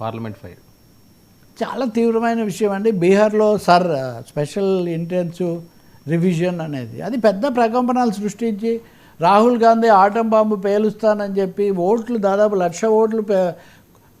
Parliament fire. చాలా తీవ్రమైన విషయం అండి. బీహార్లో సర్ స్పెషల్ ఇంటెన్సివ్ రివిజన్ అనేది. అది పెద్ద ప్రకంపనలు సృష్టించి రాహుల్ గాంధీ ఆటం బాంబు పేలుస్తానని చెప్పి ఓట్లు దాదాపు లక్ష ఓట్లు పే-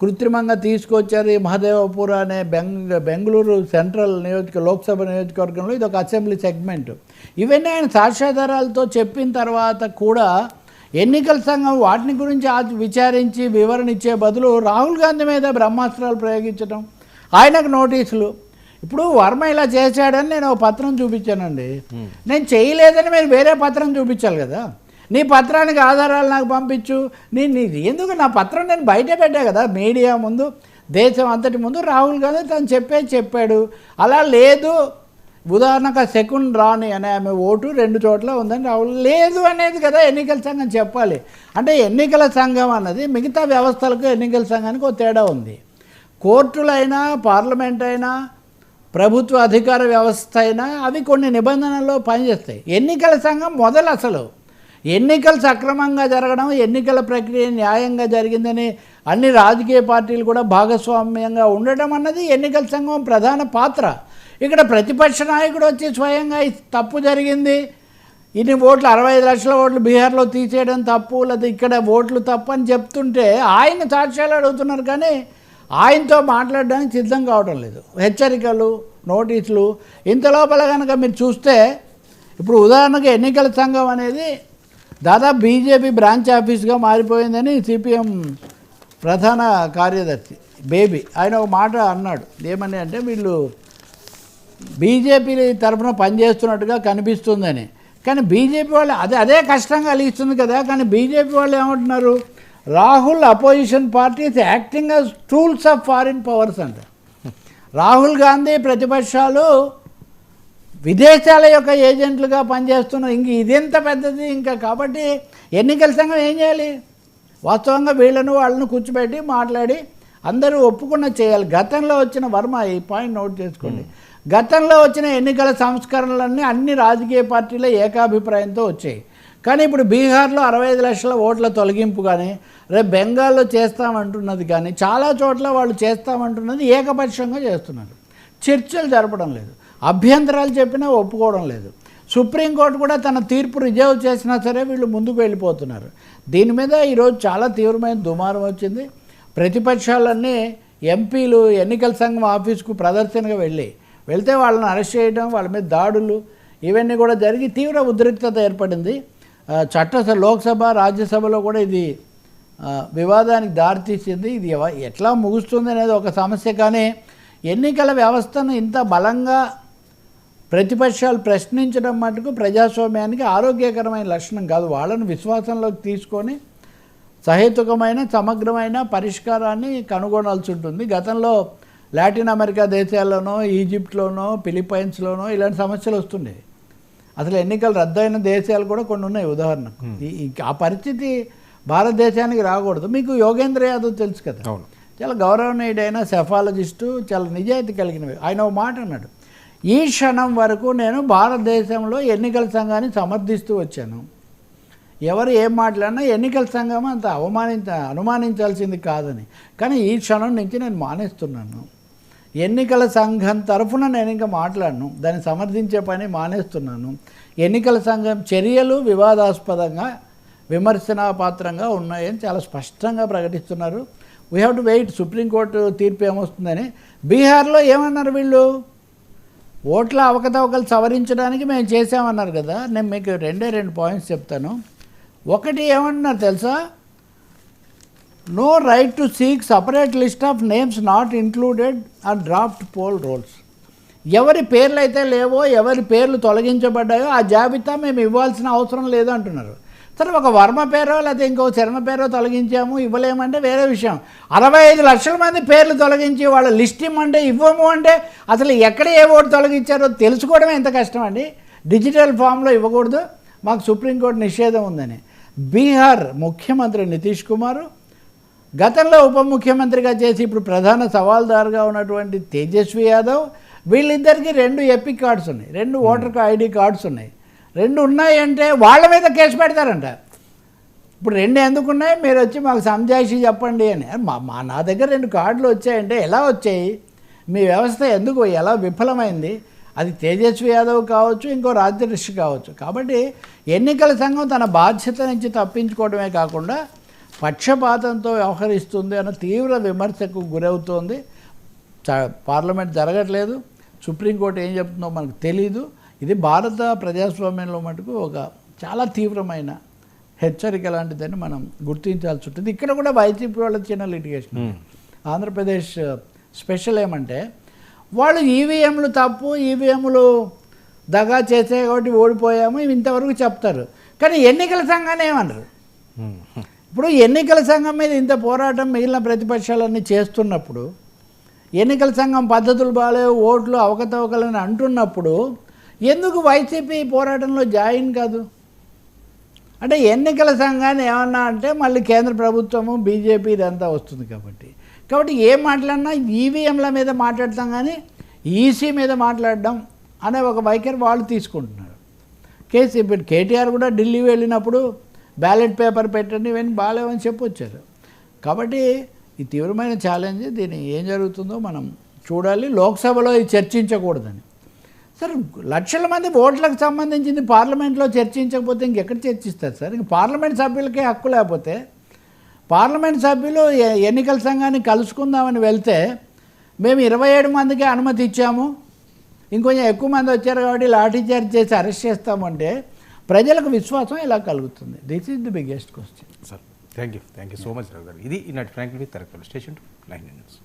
కృత్రిమంగా తీసుకొచ్చారు ఈ మహదేవపుర అనే బెంగ బెంగళూరు సెంట్రల్ నియోజక లోక్సభ నియోజకవర్గంలో. ఇది ఒక అసెంబ్లీ సెగ్మెంట్. ఇవన్నీ ఆయన సాక్ష్యాధారాలతో చెప్పిన తర్వాత కూడా ఎన్నికల సంఘం వాటిని గురించి ఆ- విచారించి వివరణ ఇచ్చే బదులు రాహుల్ గాంధీ మీద బ్రహ్మాస్త్రాలు ప్రయోగించడం ఆయనకు నోటీసులు. ఇప్పుడు వర్మ ఇలా చేశాడని నేను ఒక పత్రం చూపించానండి. నేను చేయలేదని మీరు వేరే పత్రం చూపించాలి కదా. నీ పత్రానికి ఆధారాలు నాకు పంపించు. నేను ఎందుకు నా పత్రం నేను బయట పెట్టా కదా మీడియా ముందు దేశం అంతటి ముందు రాహుల్ గాంధీ తను చెప్పేది చెప్పాడు. అలా లేదు. ఉదాహరణకు సెకండ్ రాని అనే ఆమె ఓటు రెండు చోట్ల ఉందని రాహుల్ లేదు అనేది కదా ఎన్నికల సంఘం చెప్పాలి. అంటే ఎన్నికల సంఘం అన్నది మిగతా వ్యవస్థలకు ఎన్నికల సంఘానికి ఒక తేడా ఉంది. కోర్టులైనా పార్లమెంట్ అయినా ప్రభుత్వ అధికార వ్యవస్థ అయినా అవి కొన్ని నిబంధనల్లో పనిచేస్తాయి. ఎన్నికల సంఘం మొదలు అసలు. ఎన్నికలు సక్రమంగా జరగడం ఎన్నికల ప్రక్రియ న్యాయంగా జరిగిందని అన్ని రాజకీయ పార్టీలు కూడా భాగస్వామ్యంగా ఉండడం అన్నది ఎన్నికల సంఘం ప్రధాన పాత్ర. ఇక్కడ ప్రతిపక్ష నాయకుడు వచ్చి స్వయంగా తప్పు జరిగింది. ఇన్ని ఓట్లు అరవై ఐదు లక్షల ఓట్లు బీహార్లో తీసేయడం తప్పు లేదా ఇక్కడ ఓట్లు తప్పు అని చెప్తుంటే ఆయన సాక్ష్యాలు అడుగుతున్నారు కానీ ఆయనతో మాట్లాడడానికి సిద్ధం కావడం లేదు. హెచ్చరికలు నోటీసులు ఇంత లోపల కనుక మీరు చూస్తే ఇప్పుడు ఉదాహరణకు ఎన్నికల సంఘం అనేది దాదాపు బీజేపీ బ్రాంచ్ ఆఫీస్గా మారిపోయిందని సిపిఎం ప్రధాన కార్యదర్శి బేబీ ఆయన ఒక మాట అన్నాడు. ఏమని అంటే వీళ్ళు బీజేపీ తరఫున పనిచేస్తున్నట్టుగా కనిపిస్తుందని. కానీ బీజేపీ వాళ్ళు అదే అదే కష్టం కలిగిస్తుంది కదా. కానీ బీజేపీ వాళ్ళు ఏమంటున్నారు? Rahul opposition parties acting as tools of foreign powers అంట. రాహుల్ గాంధీ ప్రతిపక్షాలు విదేశాల యొక్క ఏజెంట్లుగా పనిచేస్తున్నారు. ఇంక ఇదెంత పెద్దది? ఇంకా కాబట్టి ఎన్నికల సంఘం ఏం చేయాలి? వాస్తవంగా వీళ్ళను వాళ్ళను కూర్చోబెట్టి మాట్లాడి అందరూ ఒప్పుకున్న చేయాలి. గతంలో వచ్చిన వర్మ ఈ పాయింట్ నోట్ చేసుకోండి. గతంలో వచ్చిన ఎన్నికల సంస్కరణలన్నీ అన్ని రాజకీయ పార్టీల ఏకాభిప్రాయంతో వచ్చాయి. కానీ ఇప్పుడు బీహార్లో అరవై ఐదు లక్షల ఓట్ల తొలగింపు కానీ రేపు బెంగాల్లో చేస్తామంటున్నది కానీ చాలా చోట్ల వాళ్ళు చేస్తామంటున్నది ఏకపక్షంగా చేస్తున్నారు. చర్చలు జరపడం లేదు. అభ్యంతరాలు చెప్పినా ఒప్పుకోవడం లేదు. సుప్రీంకోర్టు కూడా తన తీర్పు రిజర్వ్ చేసినా సరే వీళ్ళు ముందుకు వెళ్ళిపోతున్నారు. దీని మీద ఈరోజు చాలా తీవ్రమైన దుమారం వచ్చింది. ప్రతిపక్షాలన్నీ ఎంపీలు ఎన్నికల సంఘం ఆఫీస్కు ప్రదర్శనగా వెళ్ళి వెళ్తే వాళ్ళని అరెస్ట్ చేయడం వాళ్ళ మీద దాడులు ఇవన్నీ కూడా జరిగి తీవ్ర ఉద్రిక్తత ఏర్పడింది. చట్ట లోక్సభ రాజ్యసభలో కూడా ఇది వివాదానికి దారితీసింది. ఇది ఎట్లా ముగుస్తుంది అనేది ఒక సమస్య. కానీ ఎన్నికల వ్యవస్థను ఇంత బలంగా ప్రతిపక్షాలు ప్రశ్నించడం మటుకు ప్రజాస్వామ్యానికి ఆరోగ్యకరమైన లక్షణం కాదు. వాళ్ళను విశ్వాసంలోకి తీసుకొని సహేతుకమైన సమగ్రమైన పరిష్కారాన్ని కనుగొనాల్సి ఉంటుంది. గతంలో లాటిన్ అమెరికా దేశాల్లోనో ఈజిప్ట్లోనో ఫిలిప్పైన్స్లోనో ఇలాంటి సమస్యలు వస్తుండేవి అసలు ఎన్నికలు రద్దయిన దేశాలు కూడా కొన్ని ఉన్నాయి ఉదాహరణకు. ఆ పరిస్థితి భారతదేశానికి రాకూడదు. మీకు యోగేంద్ర యాదవ్ తెలుసు కదా. అవును. చాలా గౌరవనీయుడైన సెఫాలజిస్టు చాలా నిజాయితీ కలిగినవి. ఆయన ఒక మాట అన్నాడు. ఈ క్షణం వరకు నేను భారతదేశంలో ఎన్నికల సంఘాన్ని సమర్థిస్తూ వచ్చాను. ఎవరు ఏం మాట్లాడినా ఎన్నికల సంఘం అంత అవమానించ అనుమానించాల్సింది కాదని. కానీ ఈ క్షణం నుంచి నేను మానేస్తున్నాను. ఎన్నికల సంఘం తరఫున నేను ఇంకా మాట్లాడను. దాన్ని సమర్థించే పని మానేస్తున్నాను. ఎన్నికల సంఘం చర్యలు వివాదాస్పదంగా విమర్శనాపాత్రంగా ఉన్నాయని చాలా స్పష్టంగా ప్రకటిస్తున్నారు. We have to wait supreme court తీర్పు ఏమొస్తుందని. బీహార్లో ఏమన్నారు వీళ్ళు? ఓట్ల అవకతవకలు సవరించడానికి మేము చేసామన్నారు కదా. నేను మీకు రెండే రెండు పాయింట్స్ చెప్తాను. ఒకటి ఏమన్నారు తెలుసా? No right to seek separate list of names not included or draft poll rolls ఎవరి పేర్లు అయితే లేవో ఎవరి పేర్లు తొలగించబడ్డాయో ఆ జాబితా మేము ఇవ్వాల్సిన అవసరం లేదు అంటున్నారు. సరే ఒక వర్మ పేరో లేకపోతే ఇంకో చరణ పేరో తొలగించాము ఇవ్వలేమంటే వేరే విషయం. అరవై ఐదు లక్షల మంది పేర్లు తొలగించి వాళ్ళ లిస్ట్ ఇమ్మంటే ఇవ్వము అంటే అసలు ఎక్కడ ఏ ఓటు తొలగించారో తెలుసుకోవడమే ఎంత కష్టం అండి. డిజిటల్ ఫామ్లో ఇవ్వకూడదు. మాకు సుప్రీంకోర్టు నిషేధం ఉందని. బీహార్ ముఖ్యమంత్రి నితీష్ కుమార్ గతంలో ఉప ముఖ్యమంత్రిగా చేసి ఇప్పుడు ప్రధాన సవాల్దారుగా ఉన్నటువంటి తేజస్వి యాదవ్ వీళ్ళిద్దరికి రెండు ఎపిక్ కార్డ్స్ ఉన్నాయి రెండు ఓటర్ ఐడి కార్డ్స్ ఉన్నాయి. రెండు ఉన్నాయంటే వాళ్ళ మీద కేసు పెడతారంట. ఇప్పుడు రెండు ఎందుకున్నాయి మీరు వచ్చి మాకు సంజాయిషి చెప్పండి అని. మా మా నా దగ్గర రెండు కార్డులు వచ్చాయంటే ఎలా వచ్చాయి? మీ వ్యవస్థ ఎందుకు ఎలా విఫలమైంది? అది తేజస్వి యాదవ్ కావచ్చు ఇంకో రాజ్యదృష్టి కావచ్చు. కాబట్టి ఎన్నికల సంఘం తన బాధ్యత నుంచి తప్పించుకోవడమే కాకుండా పక్షపాతంతో వ్యవహరిస్తుంది అన్న తీవ్ర విమర్శకు గురవుతోంది. పార్లమెంట్ జరగట్లేదు. సుప్రీంకోర్టు ఏం చెప్తుందో మనకు తెలీదు. ఇది భారత ప్రజాస్వామ్యంలో మటుకు ఒక చాలా తీవ్రమైన హెచ్చరిక లాంటిదని మనం గుర్తించాల్సి ఉంటుంది. ఇక్కడ కూడా వైసీపీ వాళ్ళ చిన్న లిటిగేషన్ ఆంధ్రప్రదేశ్ స్పెషల్ ఏమంటే వాళ్ళు ఈవీఎంలు తప్పు ఈవీఎంలు దగా చేసే కాబట్టి ఓడిపోయాము ఇంతవరకు చెప్తారు. కానీ ఎన్నికల సంఘాన్ని ఏమన్నారు ఇప్పుడు ఎన్నికల సంఘం మీద ఇంత పోరాటం మిగిలిన ప్రతిపక్షాలన్నీ చేస్తున్నప్పుడు ఎన్నికల సంఘం పద్ధతులు బాగాలేవు ఓట్లు అవకతవకలని అంటున్నప్పుడు ఎందుకు వైసీపీ పోరాటంలో జాయిన్ కాదు? అంటే ఎన్నికల సంఘాన్ని ఏమన్నా అంటే మళ్ళీ కేంద్ర ప్రభుత్వము బీజేపీ ఇదంతా వస్తుంది కాబట్టి. కాబట్టి ఏం మాట్లాడినా ఈవీఎంల మీద మాట్లాడతాం కానీ ఈసీ మీద మాట్లాడడం అనే ఒక వైఖరి వాళ్ళు తీసుకుంటున్నారు. కేసీ ఇప్పుడు కేటీఆర్ కూడా ఢిల్లీ వెళ్ళినప్పుడు బ్యాలెట్ పేపర్ పెట్టండి ఇవన్నీ బాగాలేవని చెప్పొచ్చారు. కాబట్టి ఈ తీవ్రమైన ఛాలెంజ్ దీన్ని ఏం జరుగుతుందో మనం చూడాలి. లోక్సభలో ఇది చర్చించకూడదని. సార్ లక్షల మంది ఓట్లకు సంబంధించింది పార్లమెంట్లో చర్చించకపోతే ఇంకెక్కడ చర్చిస్తారు సార్? ఇంక పార్లమెంట్ సభ్యులకే హక్కు లేకపోతే పార్లమెంట్ సభ్యులు ఎన్నికల సంఘాన్ని కలుసుకుందామని వెళ్తే మేము ఇరవై ఏడు మందికి అనుమతి ఇచ్చాము. ఇంకొంచెం ఎక్కువ మంది వచ్చారు కాబట్టి లాఠీ చార్జ్ చేసి అరెస్ట్ చేస్తామంటే ప్రజలకు విశ్వాసం ఎలా కలుగుతుంది? This is the biggest question sir thank you thank you so much Rao గారు. ఇది ఈనాటి ఫ్రాంక్లీ విత్ తరగతి స్టేషన్ టు లైన్ న్యూస్